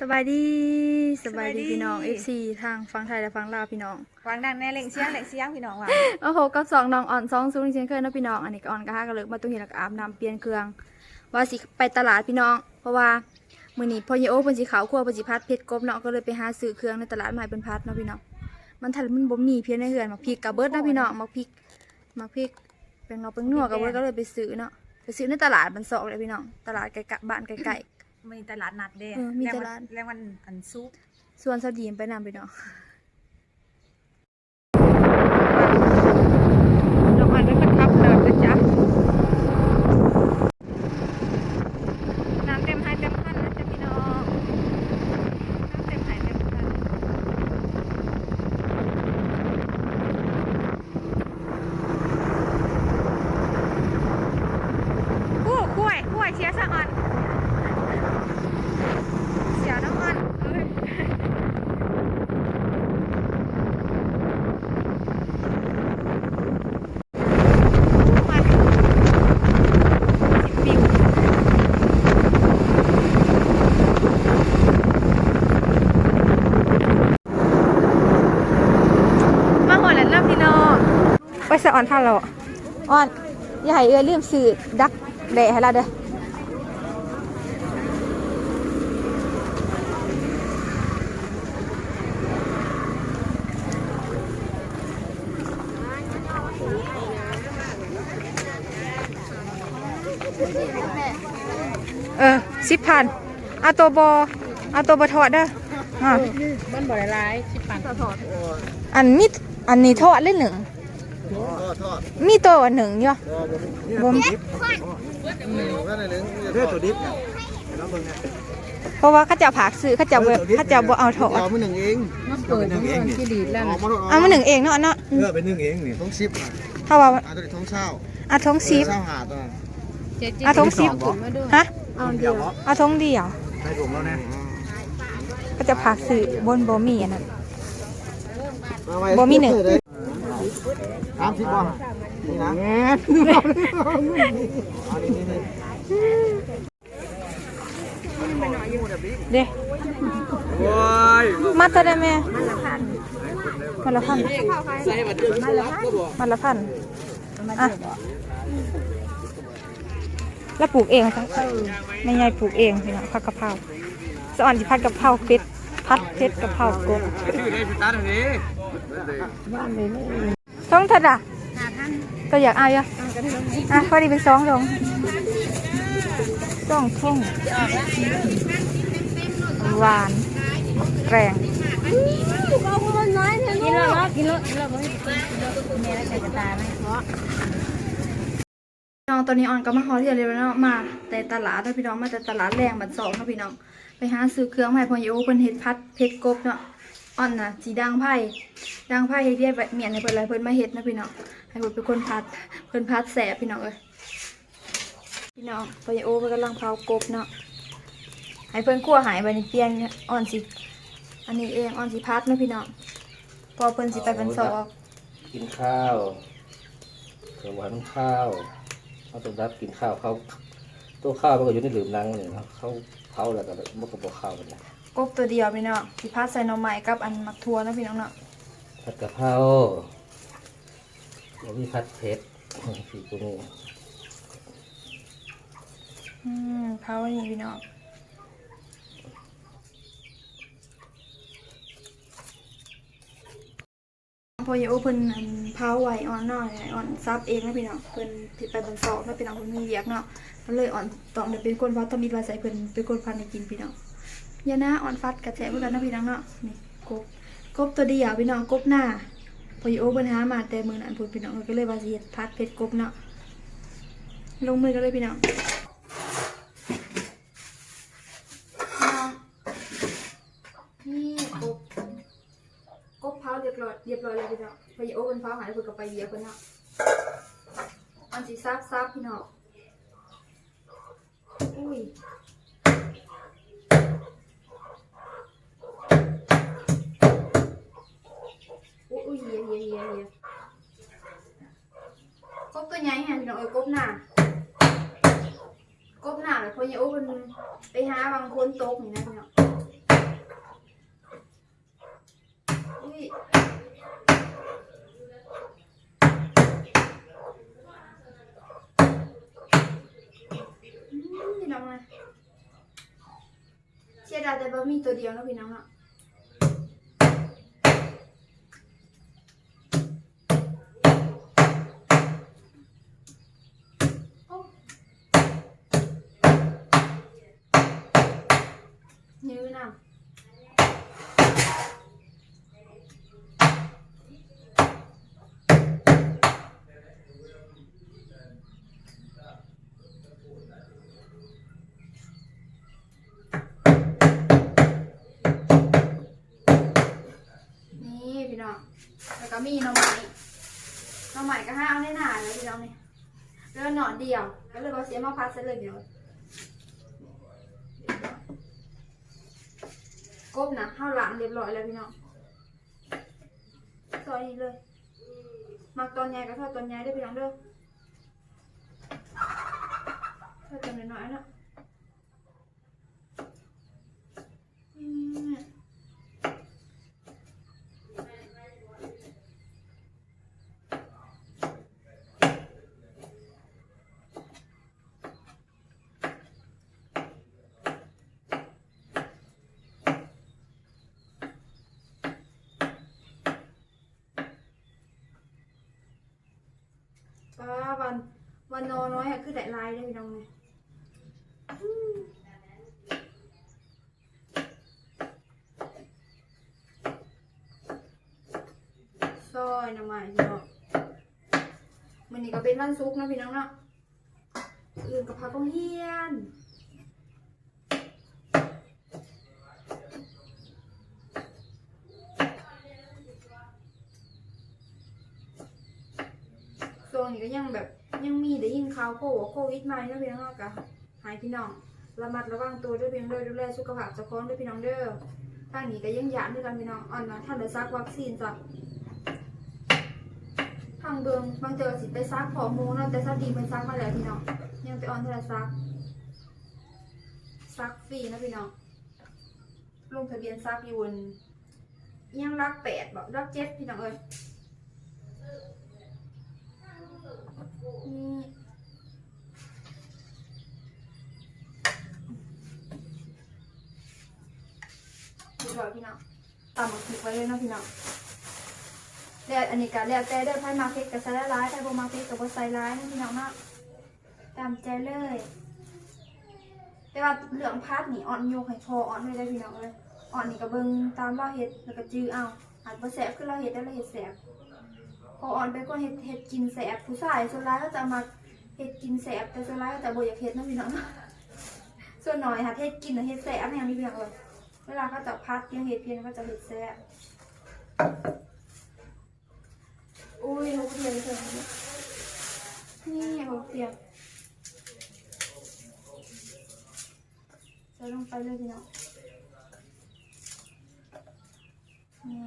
สบายดีสบายดีสบายดีพี่น้อง FC ทางฟังไทยและฟังลาวพี่น้องวางดังแน่เล่งเสียงเล่งเสียงพี่น้องว่ะโอ้โหกับสองน้องอ่อนสองซูนเชียงเคยเนาะพี่น้องอันนี้ก็อ่อนก็ห้ากันเลยมาตุ้งเห็นแล้วก็อาบน้ำเปลี่ยนเครื่อง ว่าสิไปตลาดพี่น้อง เพราะว่ามื้อนี้พอเยโอเพิ่นสิขาวคั่วเพิ่นสิพัดเผ็ดกบเนาะก็เลยไปหาซื้อเครื่องในตลาดมาให้เพิ่นพัดเนาะพี่น้องมันทันมันบ่มีเพียงในเฮือนมักพริกกับเบิดเนาะพี่น้องมักพริกมักพริกเป็นเนาะเป็นนัวกับเบิดก็เลยไปซื้อเนาะไปซื้อในตลาดมันซอกเลยพี่น้องตลาดไกลๆบ้านไกล มีตลาดนัดเด้เออมีตลาดแรงวันอันซุปๆส่วนสดีมไปนำพี่น้องน้องอันเป็นคนขับเนินนะจ๊ะ น้ำเต็มไฮเต็มคันนะจ๊ะพี่น้อง น้ำเต็มไฮเต็มคันกู้คุ้ยคุ้ยเชียร์สะอ่อน เสียน้ำมันเอ้ยมันสิบปิวมาหัวแล้วเริ่มพี่น้องไป สะออนท่าเราอ่อนอย่าให้เอื้อลืมสื่อดักแดะให้เราเด้อเออสิบพันเอาตัวบอเอาตัวบอทอดเด้ออะมันบ่ได้หลายสิบปันอันมีอันนี้ทอดเลยหนึ่ง ทอดทอดมีตัวหนึ่งอยู่บ่มีดิบนั่นน่ะนึงเพื่อตัวดิบเนี่ยน้องเบิ่งเนี่ยเพราะว่าเข้าเจ้าผักซื้อเข้าเจ้าบ่เข้าเจ้าบ่เอาทอดเอามาหนึ่งเองมันเปิดหนึ่งเองนี่ที่ดีดแล้วเอานะมาเอามาหนึ่งเองเนาะเนาะเออเป็นหนึ่งเองนี่ต้องซิปอะถ้าว่าเอาตัวนี้ท้องเช่าเอาทงซิปเช่าหาตัวนั้นเจ็ดเอาทงซิปมาด้วยฮะเอาเดียวเอาทงเดียวให้ผมแล้วนะเข้าเจ้าผักซื้อบนบ่มีอันนั้นเอาไว้บ่มีหนึ่ง สามสิบบ่นี่นะเอานี่นี่นี่เด้โอ้ยมัดเท่าได้แม่มันละพันมันละพันอะแล้วปลูกเองทั้งไม่ใหญ่ปลูกเองพี่น้องผักกะเพราสอนสิผัดกะเพราเป็ดพัดเป็ดกะเพรากบชื่อได้พิตาตรงนี้ ท้องทัดอะก็อยากเอาอยู่อะพอดีเป็นสองทงสองทุ่งหวานแกรงกินแล้วเนาะกินแล้วกินแล้วบ่ให้กินแล้วแม่แล้วใส่กระตาไหมเพราะน้องตอนนี้ออนก็มาฮอลที่เรียนแล้วเนาะมาแต่ตลาดเนาะพี่น้องมาแต่ตลาดแรงบัดสองเนาะพี่น้องไปหาซื้อเครื่องมาใหม่พอโยเพิ่นเฮ็ดพัดเพชรกบเนาะ อ่อนน่ะสีดังไผ่ดังไผ่เฮ็ดเรียบแบบเมียนให้เพิ่นอะไรเพิ่นมาเฮ็ดเนาะพี่น้องให้เพิ่นเป็นคนพัดเพิ่นพัดแสบพี่น้องเอ้ยพี่น้องพอโยเพิ่นกำลังเผากบเนาะให้เพิ่นคั่วหายบัดนี้เปลี่ยนอ่อนสิอันนี้เองอ่อนสิพัดเนาะพี่น้องพอเพิ่นสิไปเป็นสอกกินข้าวเขียวหวานข้าวเอาตัวดับกินข้าวเขาตัวข้าวมันก็อยู่ในหลืมนังนี่เนาะเขาเผาแล้วก็มันก็บอกข้าวมันนะ กบตัวเดียวพี่น้องสิพัดใส่หน่อไม้กับอันมักทั่วเนาะพี่น้องเนาะผัดกะเพราแล้วมีผัดเผ็ดสีตัวนี้อืมเผานี่พี่น้องพออย่าโอเพิ่นอันเผาไว้อ่อนเนาะให้อ่อนซับเองนะพี่น้องเพิ่นสิไปบนเสาเนาะพี่น้องเพิ่นมีเวียกเนาะมันเลยอ่อนต้องได้เป็นคนวัดต้องมีไว้ใส่เพิ่นเป็นคนพันให้กินพี่น้องอ ย่านะออนฟัดกระแทะเพื่อกันนาะพี่น้องเนาะนี่กบกบตัวเดียวพี่น้องกบหน้าพออย่โอเพิ่นหามาแต่มือนันพุ่นพี่น้องก็เลยว่าสิเฮ็ดพัดเผ็ดกบเนาะลงมือกันเลยพี่น้องนี่กบกบเผาเรียบร้อยเรียบร้อยแล้วพี่น้องพอโอ้เป็นเผาหายเพิ่นก็ไปเยียบเพิ่นเนาะอันสิซับซับพี่น้องอุ้ย ไปหาบางคนตกนี่นะเนี่น้องอุ้ยพี่น้องนะเสียดายแต่บะหมี่ตัวเดียวนะพี่น้องเนาะ น้องแล้วก็มีหน้องใหม่น้องใหม่ก็ห้าเอาในหนาเลยพี่น้องนี่แล้วหนอนเดียวก็เลยบอกเสียมาพัดซะเลยพี่น้องกบนะข้าวหลามเรียบร้อยแล้วพี่น้องซอยนี้เลยมักตอนใหญ่ก็ทอดตอนใหญ่ได้พี่น้องเด้อทอดตอนน้อยๆนะอืม ป้าวันวันนอนน้อยอะคือได้ลายได้พี่น้องเลยอืมซอยหน้ำใหม่พี่น้องมันนี่ก็เป็นวันซุกนะพี่น้องเนาะอื่นกับพักโรงเฮียน โซนนี้ก็ยังแบบยังมีได้ยินข่าวโควิดโควิดมาแล้วพี่น้องกะหายพี่น้องระมัดระวังตัวด้วยพี่น้องด้อดูแลสุขภาพเจ้าของด้วยพี่น้องเด้อทางนี้ก็ยังยานด้วยกันพี่น้องอ่อนนะท่านได้ซักวัคซีนจ้ะทางเบิงบางเจอสิไปซักขอมูเนาะแต่ซักดีเป็นซักมาแล้วพี่น้องยังไปออนเทาซักซักฟรีนะพี่น้องลงทะเบียนซักอยู่บนยังรักแปดบอกรักเจ็ดพี่น้องเอ้ย นี่ดูก่อนพี่น้องตำหมกผิกไว้เลยเนาะพี่น้องแล้วอันนี้ก็แล้วแต่เด้อไพ่มาเพกกับใส่ร้ายไพ่โบมาเพกกับโบใส่ร้ายนะพี่น้องเนาะตามใจเลย แต่ว่าเหลืองพัดนี่อ่อนโยกให้พออ่อนเลยได้พี่น้องเลยอ่อนนี่ก็เบิ่งตามเราเฮ็ดแล้วก็จื้อเอาอาจบ่แสบคือเราเฮ็ดได้เราเฮ็ดแสบ ออ่อนไปก็เฮ็ดเฮ็ดกินแสบผู้ชายส่วนร้ายก็จะมาเฮ็ดกินแสบแต่ส่วนร้ายก็จะบ่อยากเฮ็ดนะพี่น้องส่วนน้อยค่ะเฮ็ดกินหรือเฮ็ดแสบอย่างนี้พี่น้องเอ้ยเวลาเขาจะพัดเพียงเฮ็ดเพียงก็จะเฮ็ดแสบอุ้ยหกเทียนเพิ่นนี่หกเทียนใส่ลงไปเลยพี่น้องนี่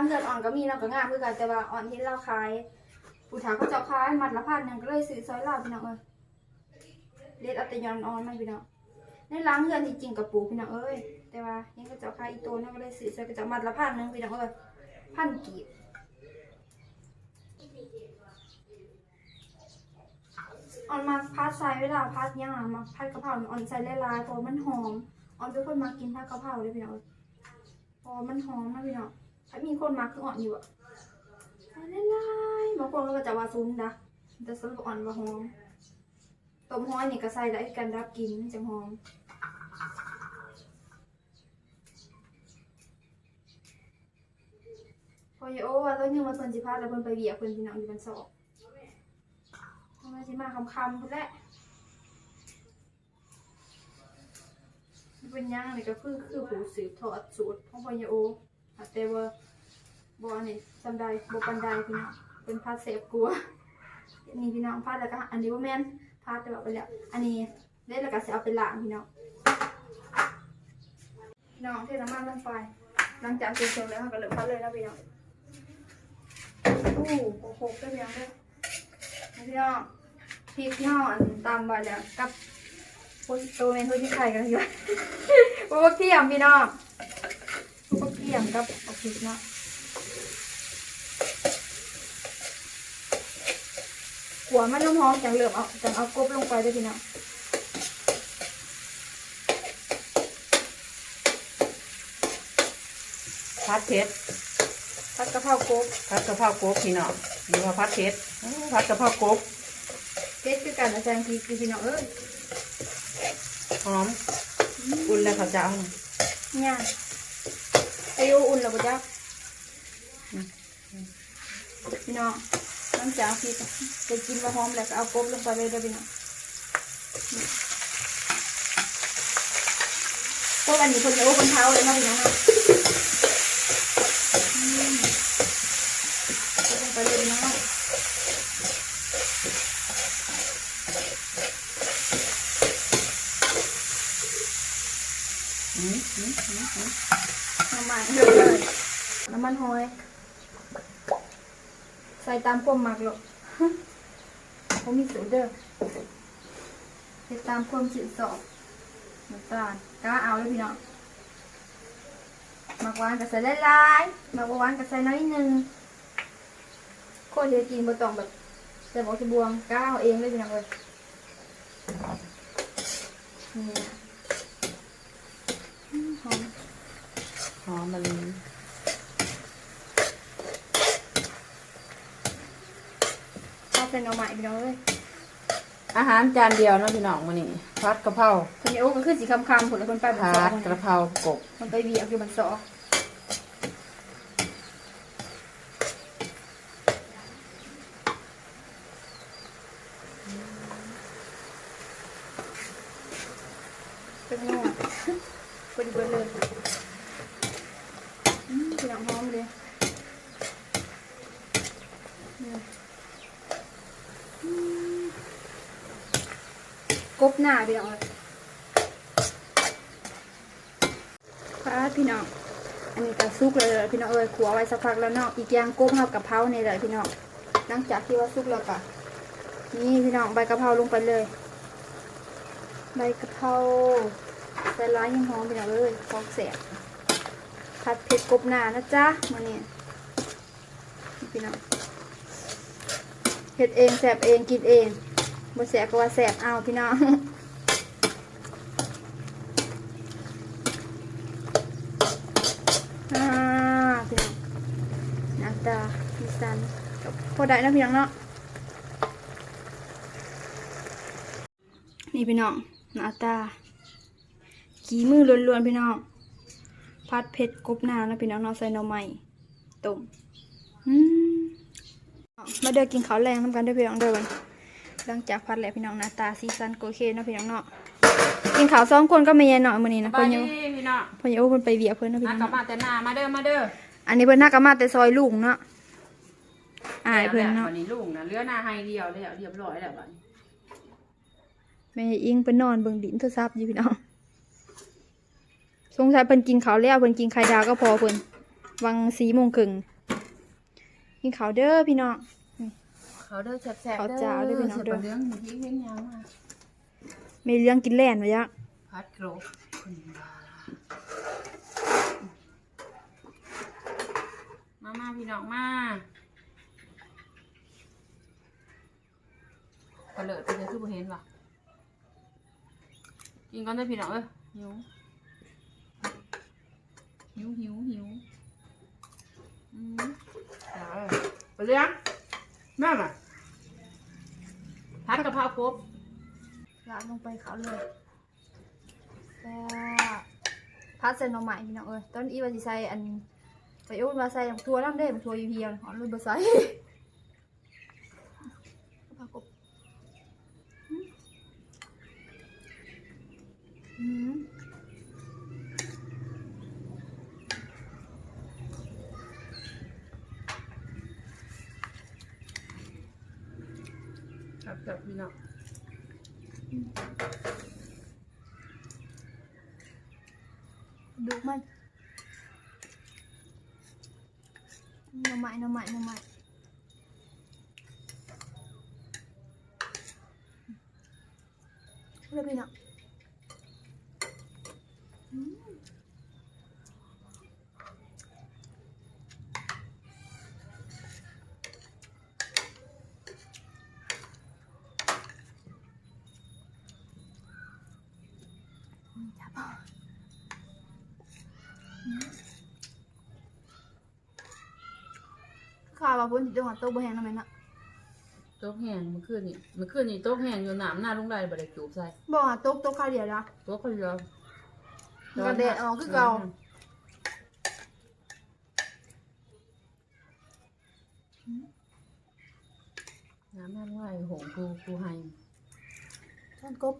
านเงินอ่อนก็มีเราก็งามคือกันแต่ว่าอ่อนที่เราขายผู้ถาก็จะขายมัดละพันหนึงก็เลยซื้อซอยลาวพี่น้องเอ้ยเล็ดอาแต่ยอนอ่อนมันพี่น้องในร้านเงินจริงๆกับปูพี่น้องเอ้ยแต่ว่ายังก็จะขายอีตัวนั่นก็เลยซื้อซอยก็จะมัดละพันหนึงพี่น้องเอ้ยพันกีบอ่อนมาพัดใส่เวลาพัดยังมาพัดกะเพราอ่อนใส่ลายๆเพราะมันหอมอ่อนเป็นคนมากินผัดกะเพราเลยพี่น้องเอ้ยพอมันหอมนะพี่เนาะ ถ้ามีคนมาคืออ่อนอยู่อะไล่ไล่บางคนก็จะว่าซุ้มนะแต่สำหรับอ่อนว่าหอมต้มห้อยนี่ก็ใส่ได้กันรับกินจังหอมพอยโอว่าต้นยังมาสนจิพาแต่คนไปเบียคนพี่นังอยู่บนศอกทำไมจิมาคำคำกุณแหละเป็นย่างเลยก็คือคือหูสืบทอดสูตรของพอยโอ แต่ว่าบ่อันนี้สำใดบ่ปานใดพี่น้องเป็นพาเสพกลัวนี่พี่น้องพาแล้วก็อันนี้บ่าแม่นพาแต่ว่าไปแล้ว อันนี้เด็ดแล้วก็สิเอาไปล้างพี่น้องพี่น้องเทน้ำมันลงไปหลังจากเสร็จแล้วก็เริ่มพัดเลยนะพี่น้องโอ้โหโคกได้เพียงเลยพี่น้องพริกพี่น้องอันตามไปแล้วกับโพสโตเมนโพสที่ไข่กันอยู่พวกเทียมพี่น้อง กเทียมกับเอาพริกเนาะหัวมันน้ำหอมจังเหลือมเอาจังเอากบลงไปด้วยพี่น้องพัดเพชรผัดกะเพรากบพัดกะเพรากบพี่น้องหรือว่าพัดเพชรอื้อพัดกะเพรากบเผ็ดคือกันอาจารย์พริกคือพี่น้องเอ้ยหอมอุ่นแล้วเขาจะเอาเนี่ย อายุอุ่นแล้วปะจ๊ะพี่น้องน้ำจากพริกจะกินมาหอมแล้วก็เอากบลงไปเลยเด้อพี่น้องกบอันนี้คนจะโอ้คนเท้าเลยนะพี่น้องนะอืมเอาลงไปเลยพี่น้อง อืมอืมอืมอืม น้ำมันเดือดเลยน้ำมันหอย ใส่ตามความหมักหรอกเขามีสูตรเด้อใส่ตามควมสิสอบน้ำตาลกล้าเอาเลยพี่น้องหมักหวานก็ใส่หลายๆหมักหวานก็ใส่น้อยนึงคนจะกินบ่ต้องแบบแต่บอกจะบวงกล้าเอาเองเลยพี่น้องเลยนี่นะอืมหอมหอมมัน ข้าวเป็นเอาใหม่พี่น้องเลยอาหารจานเดียวเนาะพี่น้องวันนี้พัดกะเพราคนนี้โอ้ก็คือสีคำคำผลแล้วคนไปบันพัซอดกระเพรากบมันไปเบียกอยู่บันซอเป็นงงเป็นเบิร์เลยอืมพี่น้องหอมเลยนี่อืมกบ หน้าพี่น้องค่ะพี่น้อง อันนี้ก็ซุกเลยพี่น้องเอ้ยขัวไว้สักพักแล้วเนาะ อีกอย่างก้มเข้ากับเพราเนี่ยเลยพี่น้อง หลังจากที่ว่าซุกแล้วก็นี่พี่น้องใบกะเพราลงไปเลย ใบกะเพราใส่ร้ายยังหอมพี่น้องเอ้ยฟอกแสบผัดเผ็ดกบหนานะจ๊ะมาเนี่ยนี่พี่น้องเผ็ดเองแสบเองกินเอง บ่แสบก็ว่าแสบเอาพี่น้องอาพี่น้องนาตาพี่สันพอได้นะพี่น้องเนาะนี่พี่น้องหน้าตาขี้มือล้วนๆพี่น้องพัดเผ็ดกบหน้านะพี่น้องเนาะใส่หน่อไม้ต้มอืมมาเดินกินข้าวแรงทำกันเด้วยพี่น้องเดิน หลังจากพัดแล้วพี่น้องหน้าตาสีสันโอเคเนาะพี่น้องเนาะกินข้าวสองคนก็ไม่แย่หน่อยมื้อนี้นะบาเพิ่ยนดียังพี่น้องเพิ่นยังโอ้เพิ่นไปเบียกเพิ่นนะพี่นัน้กองกลับเนาะมาแต่หน้ามาเด้อมาเด้ออันนี้เพิ่นน่ากมาแต่ซอยลุงเนาะอายเพิ่นเนาะวันนี้ลุงนะเหลือหน้าให้เดียวแล้วเรียบร้อยแล้วบัดนี้แม่อิงเพิ่นนอนเบิ่งดินโทรศัพท์อยู่พี่น้องสงสัยเพิ่นกินข้าวแล้วเพิ่นกินไข่ดาวก็พอเพิ่นวัง4โมงครึ่งกินข้าวเด้อพี่น้อง เขาเด้อแซ่บๆเขาเจ้าเด้อพี่น้องเด้อเรื่องที่เห็นยังมามีเรื่องกินแล่นไว้ยะพัดโกรกคนบ้ามามาพี่น้องมากระเลิดไปเลยคือบ่เห็นว่ะกินก่อนได้อพี่น้องเอ้ยหิวหิวหิวหิวอืมเอาเอ้ยไปเลี้ยง แม่มาพัดกะเพรากบลาดลงไปเขาเลยแล้วพัดใส่หน่อไม้พี่น้องเอ้ยต้นอีว่าสิใส่อันไปโอ้มาใส่ทัวร์น้ำเด้มันทัวร์ยูเพียวหอมเลยมาใส่ผักกบอืม แบบพี่น้องดูมันน้ำใหม่น้ำใหม่น้ำใหม่เลยพี่น้องอืมจับเอาอืมข้า วว่าพ้นจังหวัดโตบ่แห้งแล้วแม่นเนาะโต๊ะแห้งเมื่อคืนนี่เมื่อคืนนี่โต๊ะแห้งอยู่หนามหน้าลุงได้บ่ได้จูบใส่บ่อะโต๊ะโต๊ะข้าวเดียวนะโต๊ะคนเดียวมันก็แดดออกคือเก่าน้ำหน้าลุงได้หงกูกูให้ ท่านกบ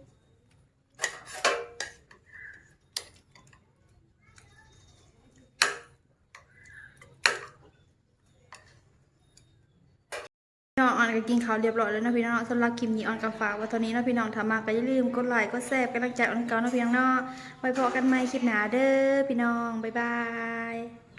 อนก็กินข้าวเรียบร้อยแล้วนะพี่น้องสำหรับคลิปนี้ออนก็ฝากไว้เท่านี้นะพี่น้องถ้ามาก็อย่าลืมกดไลค์กดแชร์เป็นกำลังใจออนกับนะพี่น้องไว้พบกันใหม่คลิปหน้าเด้อพี่น้องบ๊ายบาย